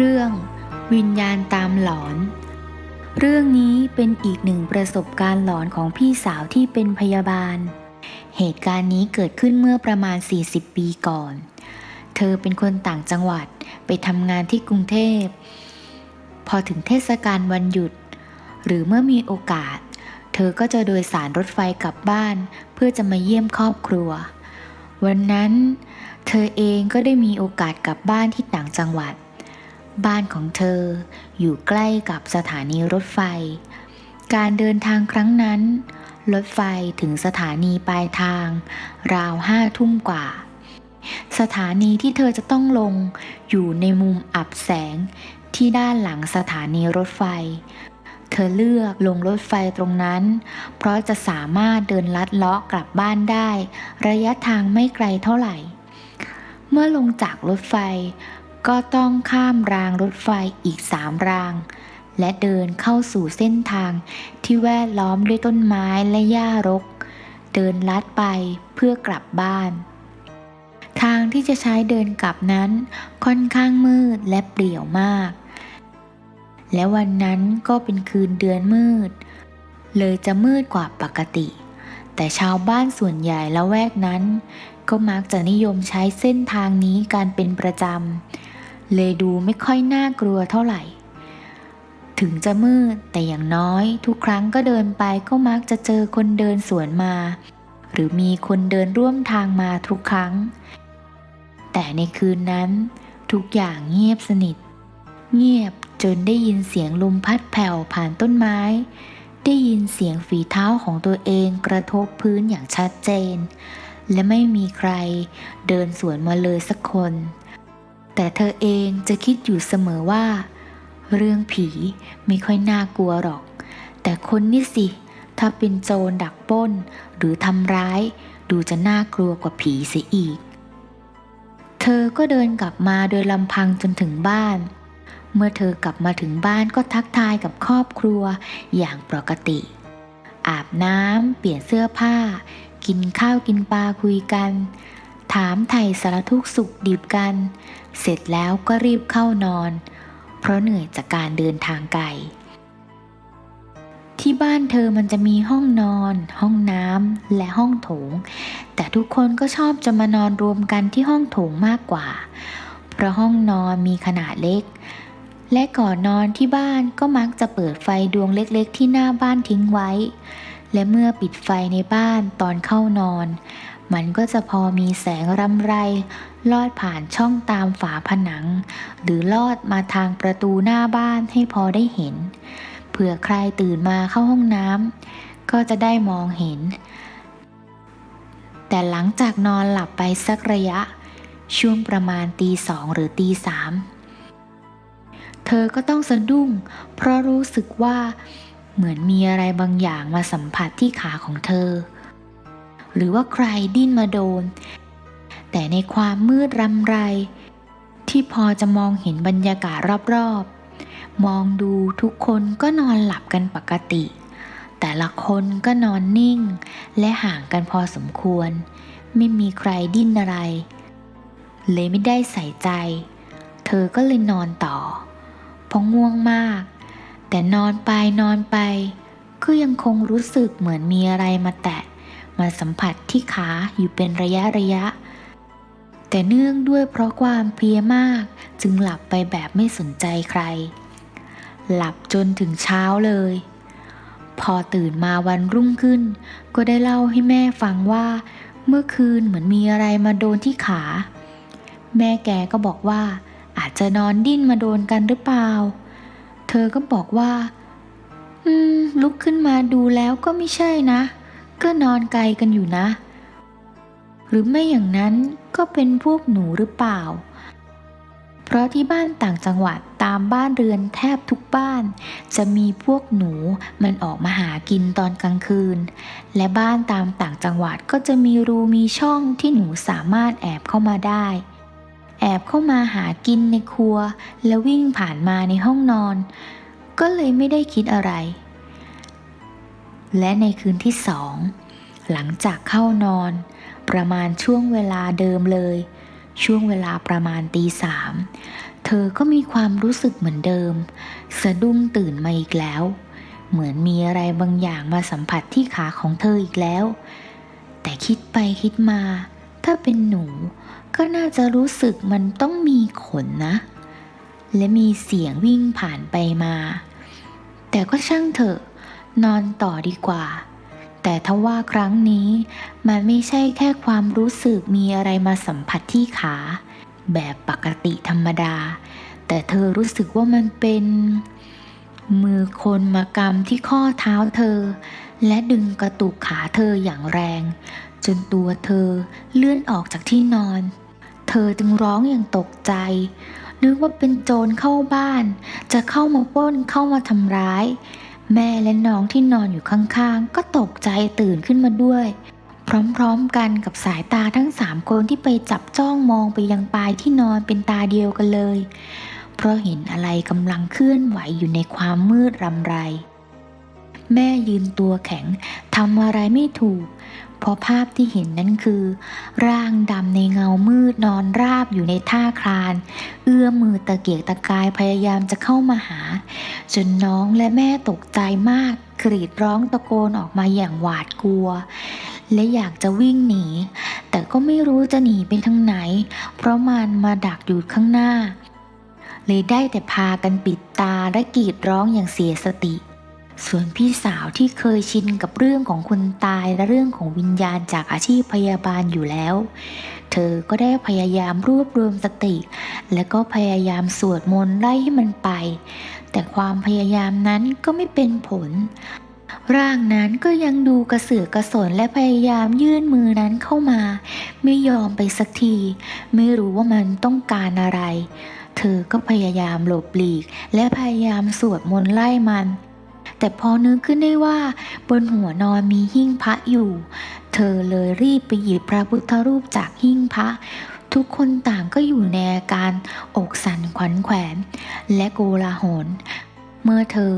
เรื่อง วิญญาณตามหลอน เรื่องนี้เป็นอีกหนึ่งประสบการณ์หลอนของพี่สาวที่เป็นพยาบาล เหตุการณ์นี้เกิดขึ้นเมื่อประมาณ 40 ปีก่อน เธอเป็นคนต่างจังหวัดไปทำงานที่กรุงเทพ พอถึงเทศกาลวันหยุด หรือเมื่อมีโอกาส เธอก็จะโดยสารรถไฟกลับบ้าน เพื่อจะมาเยี่ยมครอบครัว วันนั้นเธอเองก็ได้มีโอกาสกลับบ้านที่ต่างจังหวัด บ้านของเธออยู่ใกล้กับสถานีรถไฟ การเดินทางครั้งนั้น รถไฟถึงสถานีปลายทาง ราวห้าทุ่มกว่า สถานีที่เธอจะต้องลงอยู่ในมุมอับแสงที่ด้านหลังสถานีรถไฟ เธอเลือกลงรถไฟตรงนั้น เพราะจะสามารถเดินลัดเลาะกลับบ้านได้ ระยะทางไม่ไกลเท่าไหร่ เมื่อลงจากรถไฟ ก็ต้องข้ามรางรถไฟอีกสามราง และเดินเข้าสู่เส้นทางที่แวดล้อมด้วยต้นไม้และหญ้ารก เดินลัดไปเพื่อกลับบ้าน ทางที่จะใช้เดินกลับนั้นค่อนข้างมืดและเปลี่ยวมาก และวันนั้นก็เป็นคืนเดือนมืด เลยจะมืดกว่าปกติ แต่ชาวบ้านส่วนใหญ่ละแวกนั้นก็มักจะนิยมใช้เส้นทางนี้การเป็นประจำ เลยดูไม่ค่อยน่ากลัวเท่าไหร่ ถึงจะมืดแต่อย่างน้อยทุกครั้งก็เดินไปก็มักจะเจอคนเดินสวนมา หรือมีคนเดินร่วมทางมาทุกครั้ง แต่ในคืนนั้น ทุกอย่างเงียบสนิท เงียบจนได้ยินเสียงลมพัดแผ่วผ่านต้นไม้ ได้ยินเสียงฝีเท้าของตัวเองกระทบพื้นอย่างชัดเจน และไม่มีใครเดินสวนมาเลยสักคน แต่เธอเองจะคิดอยู่เสมอว่า เรื่องผีไม่ค่อยน่ากลัวหรอก แต่คนนี่สิ ถ้าเป็นโจรดักป้น หรือทำร้าย ดูจะน่ากลัวกว่าผีเสียอีก เธอก็เดินกลับมาโดยลำพังจนถึงบ้าน เมื่อเธอกลับมาถึงบ้านก็ทักทายกับครอบครัวอย่างปกติ อาบน้ำเปลี่ยนเสื้อผ้า กินข้าวกินปลาคุยกัน ถามไถ่สารทุกสุขดิบกัน เสร็จแล้วก็รีบเข้านอน เพราะเหนื่อยจากการเดินทางไกล ที่บ้านเธอมันจะมีห้องนอน ห้องน้ำและห้องโถง แต่ทุกคนก็ชอบจะมานอนรวมกันที่ห้องโถงมากกว่า เพราะห้องนอนมีขนาดเล็ก และก่อนนอนที่บ้านก็มักจะเปิดไฟดวงเล็กๆ ที่หน้าบ้านทิ้งไว้ และเมื่อปิดไฟในบ้านตอนเข้านอน มันก็จะพอมีแสงรำไร ลอดผ่านช่องตามฝาผนัง หรือลอดมาทางประตูหน้าบ้านให้พอได้เห็น เผื่อใครตื่นมาเข้าห้องน้ำก็จะได้มองเห็น แต่หลังจากนอนหลับไปสักระยะ ช่วงประมาณตีสองหรือตีสามเธอก็ต้องสะดุ้ง เพราะรู้สึกว่าเหมือนมีอะไรบางอย่างมาสัมผัสที่ขาของเธอ หรือว่าใครดิ้นมาโดน แต่ในความมืดรำไร ที่พอจะมองเห็นบรรยากาศรอบๆ มองดูทุกคนก็นอนหลับกันปกติ แต่ละคนก็นอนนิ่ง และห่างกันพอสมควร ไม่มีใครดิ้นอะไร เลยไม่ได้ใส่ใจ เธอก็เลยนอนต่อ เพราะง่วงมาก แต่นอนไปนอนไปก็ยังคงรู้สึกเหมือนมีอะไรมาแตะ มาสัมผัสที่ขาอยู่เป็นระยะระยะ แต่เนื่องด้วยเพราะความเพลียมากจึงหลับไปแบบไม่สนใจใคร หลับจนถึงเช้าเลย พอตื่นมาวันรุ่งขึ้น ก็ได้เล่าให้แม่ฟังว่า เมื่อคืนเหมือนมีอะไรมาโดนที่ขา แม่แกก็บอกว่า อาจจะนอนดิ้นมาโดนกันหรือเปล่า เธอก็บอกว่า อืม ลุกขึ้นมาดูแล้วก็ไม่ใช่นะ ก็นอนไกลกันอยู่นะ หรือไม่อย่างนั้นก็เป็นพวกหนูหรือเปล่า เพราะที่บ้านต่างจังหวัดตามบ้านเรือนแทบทุกบ้าน จะมีพวกหนูมันออกมาหากินตอนกลางคืน และบ้านตามต่างจังหวัดก็จะมีรูมีช่องที่หนูสามารถแอบเข้ามาได้แอบเข้ามาหากินในครัว แล้ววิ่งผ่านมาในห้องนอน ก็เลยไม่ได้คิดอะไร และในคืนที่สองหลังจากเข้านอน ประมาณช่วงเวลาเดิมเลย ช่วงเวลาประมาณตีสามเธอก็มีความรู้สึกเหมือนเดิม สะดุ้งตื่นมาอีกแล้ว เหมือนมีอะไรบางอย่างมาสัมผัสที่ขาของเธออีกแล้ว แต่คิดไปคิดมา ถ้าเป็นหนูก็น่าจะรู้สึกมันต้องมีขนนะ และมีเสียงวิ่งผ่านไปมา แต่ก็ช่างเถอะ นอนต่อดีกว่า แต่ถ้าว่าครั้งนี้มันไม่ใช่แค่ความรู้สึกมีอะไรมาสัมผัสที่ขา แบบปกติธรรมดา แต่เธอรู้สึกว่ามันเป็น มือคนมากำที่ข้อเท้าเธอ และดึงกระตุกขาเธออย่างแรง จนตัวเธอเลื่อนออกจากที่นอน เธอจึงร้องอย่างตกใจนึกว่าเป็นโจรเข้าบ้าน จะเข้ามาปล้นเข้ามาทำร้าย แม่และน้องที่นอนอยู่ข้างๆ ก็ตกใจตื่นขึ้นมาด้วย พร้อมๆกันกับสายตาทั้งสามคนที่ไปจับจ้องมองไปยังปลายที่นอนเป็นตาเดียวกันเลย เพราะเห็นอะไรกำลังเคลื่อนไหวอยู่ในความมืดรำไร แม่ยืนตัวแข็งทำอะไรไม่ถูก เพราะภาพที่เห็นนั้นคือ ร่างดำในเงามืดนอนราบอยู่ในท่าคลาน เอื้อมมือตะเกียกตะกายพยายามจะเข้ามาหา จนน้องและแม่ตกใจมากกรีดร้องตะโกนออกมาอย่างหวาดกลัว และอยากจะวิ่งหนี แต่ก็ไม่รู้จะหนีไปทางไหน เพราะมันมาดักอยู่ข้างหน้า เลยได้แต่พากันปิดตาและกรีดร้องอย่างเสียสติ ส่วนพี่สาวที่เคยชินกับเรื่องของคนตายและเรื่องของวิญญาณจากอาชีพพยาบาลอยู่แล้ว เธอก็ได้พยายามรวบรวมสติ และก็พยายามสวดมนต์ไล่ให้มันไป แต่ความพยายามนั้นก็ไม่เป็นผล ร่างนั้นก็ยังดูกระเสือกกระสนและพยายามยื่นมือนั้นเข้ามา ไม่ยอมไปสักที ไม่รู้ว่ามันต้องการอะไรเธอก็พยายามหลบหลีก และพยายามสวดมนต์ไล่มัน แต่พอนึกขึ้นได้ว่า บนหัวนอนมีหิ้งพระอยู่ เธอเลยรีบไปหยิบพระพุทธรูปจากหิ้งพระ ทุกคนต่างก็อยู่ในอาการอกสั่นขวัญแขวน และโกลาหลเมื่อเธอ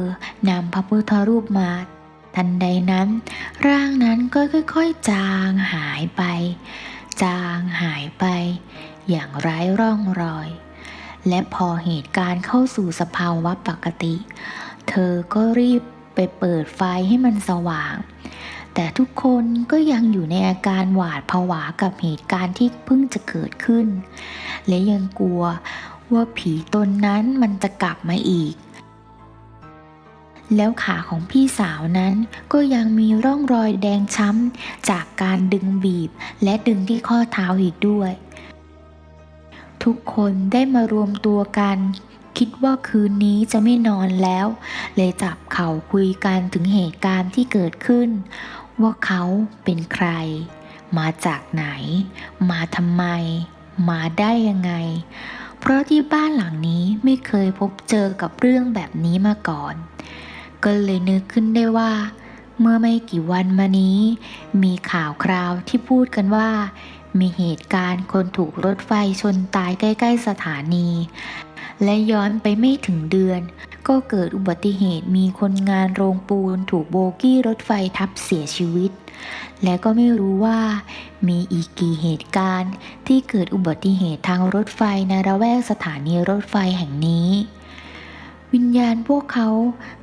นำพระพุทธรูปมา ทันใดนั้น ร่างนั้นก็ค่อยๆ จางหายไป จางหายไป อย่างไร้ร่องรอยและพอเหตุการณ์เข้าสู่สภาวะปกติ เธอก็รีบไปเปิดไฟให้มันสว่าง แต่ทุกคนก็ยังอยู่ในอาการหวาดผวากับเหตุการณ์ที่เพิ่งจะเกิดขึ้น และยังกลัวว่าผีตนนั้นมันจะกลับมาอีก แล้วขาของพี่สาวนั้นก็ยังมีร่องรอยแดงช้ำจากการดึงบีบและดึงที่ข้อเท้าอีกด้วย ทุกคนได้มารวมตัวกัน คิดว่าคืนนี้จะไม่นอนแล้ว เลยจับเข่าคุยกันถึงเหตุการณ์ที่เกิดขึ้น ว่าเขาเป็นใคร มาจากไหน มาทำไม มาได้ยังไง เพราะที่บ้านหลังนี้ไม่เคยพบเจอกับเรื่องแบบนี้มาก่อน ก็เลยนึกขึ้นได้ว่า เมื่อไม่กี่วันมานี้ มีข่าวคราวที่พูดกันว่า มีเหตุการณ์คนถูกรถไฟชนตายใกล้ ๆ สถานี และย้อนไปไม่ถึงเดือน ก็เกิดอุบัติเหตุมีคนงานโรงปูนถูกโบกี้รถไฟทับเสียชีวิต และก็ไม่รู้ว่ามีอีกกี่เหตุการณ์ที่เกิดอุบัติเหตุทางรถไฟในระแวกสถานีรถไฟแห่งนี้วิญญาณพวกเขา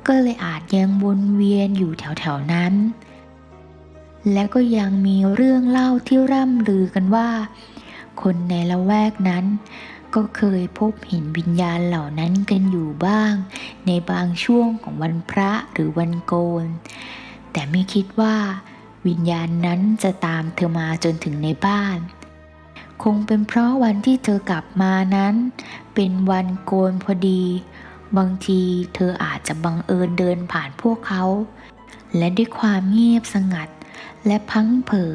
ก็เลยอาจยังวนเวียนอยู่แถวๆนั้น และก็ยังมีเรื่องเล่าที่ร่ำลือกันว่า คนในละแวกนั้น ก็เคยพบเห็นวิญญาณเหล่านั้นกันอยู่บ้าง ในบางช่วงของวันพระหรือวันโกน แต่ไม่คิดว่า วิญญาณนั้นจะตามเธอมาจนถึงในบ้าน คงเป็นเพราะวันที่เธอกลับมานั้น เป็นวันโกนพอดี บางทีเธออาจจะบังเอิญเดินผ่านพวกเขา และด้วยความเงียบสงัด และพังเผอ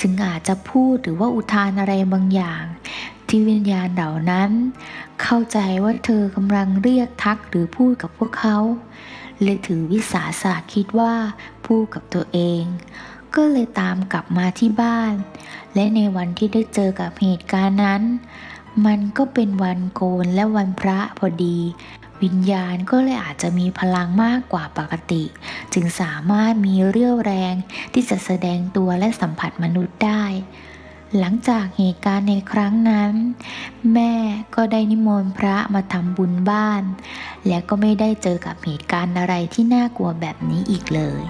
จึงอาจจะพูดหรือว่าอุทานอะไรบางอย่าง ที่วิญญาณเหล่านั้น เข้าใจว่าเธอกำลังเรียกทักหรือพูดกับพวกเขาเลยถือวิสาสะคิดว่าพูดกับตัวเอง ก็เลยตามกลับมาที่บ้าน และในวันที่ได้เจอกับเหตุการณ์นั้น มันก็เป็นวันโกนและวันพระพอดี วิญญาณก็เลยอาจจะมีพลังมากกว่าปกติ จึงสามารถมีเรี่ยวแรงที่จะแสดงตัวและสัมผัสมนุษย์ได้ หลังจากเหตุการณ์ในครั้งนั้น แม่ก็ได้นิมนต์พระมาทำบุญบ้าน และก็ไม่ได้เจอกับเหตุการณ์อะไรที่น่ากลัวแบบนี้อีกเลย